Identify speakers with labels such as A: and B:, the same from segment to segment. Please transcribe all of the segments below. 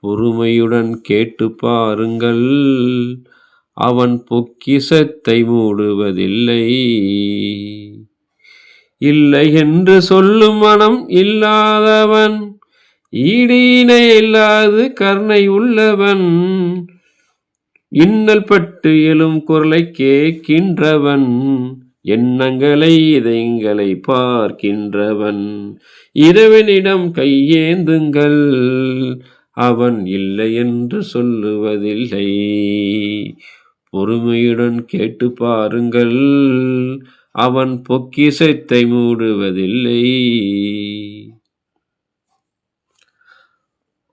A: பொறுமையுடன் கேட்டு பாருங்கள். அவன் பொக்கிசத்தை மூடுவதில்லை. இல்லை என்று சொல்லும் மனம் இல்லாதவன் ஈடினை இல்லாது கருணை உள்ளவன் இன்னல் பட்டு எழும் குரலை கேட்கின்றவன் எண்ணங்களை இதயங்களை பார்க்கின்றவன். இறைவனிடம் கையேந்துங்கள். அவன் இல்லை என்று சொல்லுவதில்லை. பொறுமையுடன் கேட்டு பாருங்கள். அவன் பொக்கிசத்தை மூடுவதில்லை.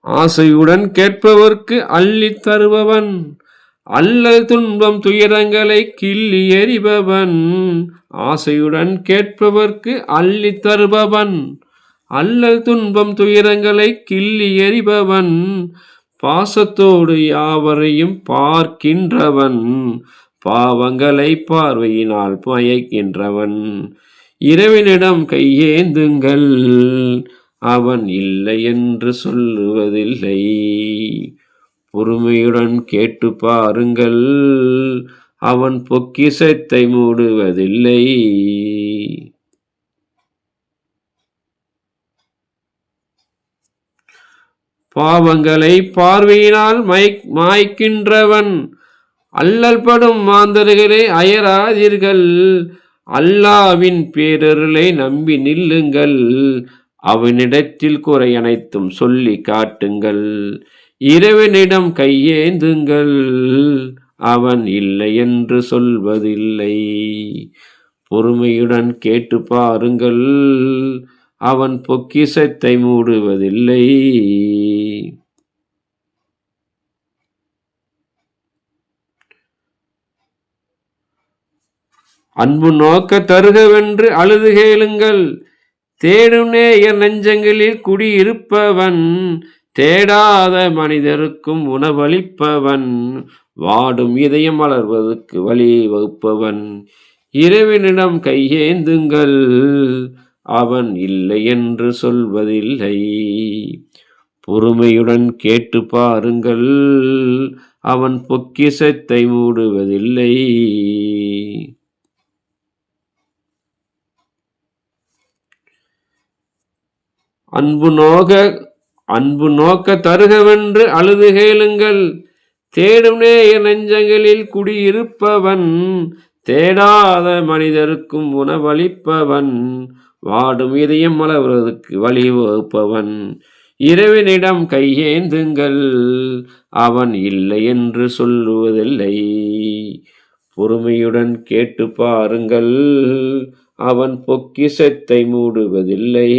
A: ஆசையுடன் கேட்பவர்க்கு அள்ளித் தருபவன் அல்லல் துன்பம் துயரங்களை கிள்ளி எறிபவன் ஆசையுடன் கேட்பவர்க்கு அள்ளி தருபவன் அல்லல் துன்பம் துயரங்களை கிள்ளி எறிபவன் பாசத்தோடு யாவரையும் பார்க்கின்றவன் பாவங்களை பார்வையினால் மயக்கின்றவன் இறைவனிடம் கையேந்துங்கள் அவன் இல்லை என்று சொல்லுவதில்லை. பொறுமையுடன் கேட்டு பாருங்கள் அவன் பொக்கிசத்தை மூடுவதில்லை. பாவங்களை பார்வையினால் மயக் மாய்க்கின்றவன். அல்லல்படும் மாந்தர்களே அயராதீர்கள். அல்லாவின் பேரருளை நம்பி நில்லுங்கள். அவனிடத்தில் குறை அனைத்தும் சொல்லி காட்டுங்கள். இறைவனிடம் கையேந்துங்கள். அவன் இல்லை என்று சொல்வதில்லை. பொறுமையுடன் கேட்டு பாருங்கள். அவன் பொக்கிசத்தை மூடுவதில்லை. அன்பு நோக்க தருகவென்று அழுது கேளுங்கள். தேடும் என் நெஞ்சங்களில் குடியிருப்பவன் தேடாத மனிதருக்கும் உணவளிப்பவன் வாடும் இதயம் வளர்வதற்கு வழி வகுப்பவன். இறைவனிடம் கையேந்துங்கள் அவன் இல்லை என்று சொல்வதில்லை. பொறுமையுடன் கேட்டு பாருங்கள் அவன் பொக்கிசத்தை மூடுவதில்லை. அன்பு நோக அன்பு நோக்க தருகவென்று அழுது கேளுங்கள். தேடும் நேய நெஞ்சங்களில் குடியிருப்பவன் தேடாத மனிதருக்கும் உணவளிப்பவன் வாடும் இதயம் மலர்வதற்கு வழிவகுப்பவன் இரவினிடம் கையேந்துங்கள் அவன் இல்லை என்று சொல்லுவதில்லை. பொறுமையுடன் கேட்டு பாருங்கள். அவன் பொக்கிசத்தை மூடுவதில்லை.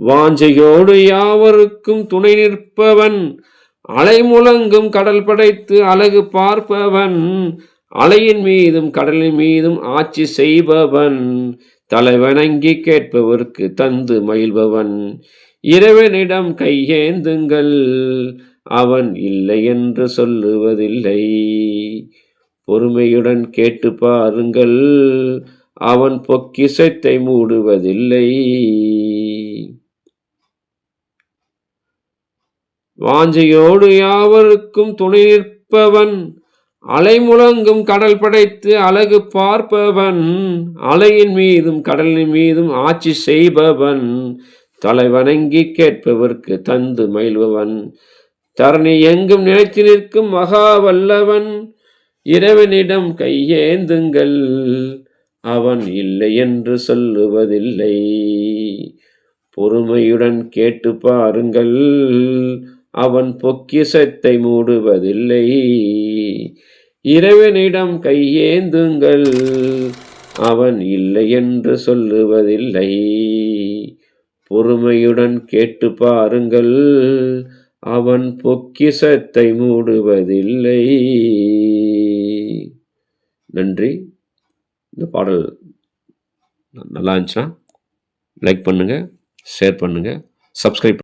A: வாஞ்சையோடு யாவருக்கும் துணை நிற்பவன் அலைமுழங்கும் கடல் படைத்து அழகு பார்ப்பவன் அலையின் மீதும் கடலின் மீதும் ஆட்சி செய்பவன் தலைவணங்கி கேட்பவர்க்கு தந்து மகிழ்பவன். இறைவனிடம் கையேந்துங்கள் அவன் இல்லை என்று சொல்லுவதில்லை. பொறுமையுடன் கேட்டு பாருங்கள் அவன் பொக்கிசத்தை மூடுவதில்லை. வாஞ்சையோடு யாவருக்கும் துணை நிற்பவன் அலை முழங்கும் கடல் படைத்து அழகு பார்ப்பவன் அலையின் மீதும் கடலின் மீதும் ஆட்சி செய்பவன் தலை வணங்கி கேட்பவர்க்கு தந்து மயில்பவன் தரணி எங்கும் நிலைத்து நிற்கும் மகா வல்லவன் இறைவனிடம் கையேந்துங்கள். அவன் இல்லை என்று சொல்லுவதில்லை. பொறுமையுடன் கேட்டு பாருங்கள். அவன் பொக்கிசத்தை மூடுவதில்லை. இறைவனிடம் கையேந்துங்கள். அவன் இல்லை என்று சொல்லுவதில்லை. பொறுமையுடன் கேட்டு பாருங்கள். அவன் பொக்கிசத்தை மூடுவதில்லை. நன்றி. இந்த பாடல் நல்லா இருந்துச்சுன்னா லைக் பண்ணுங்கள் ஷேர் பண்ணுங்கள் சப்ஸ்கிரைப்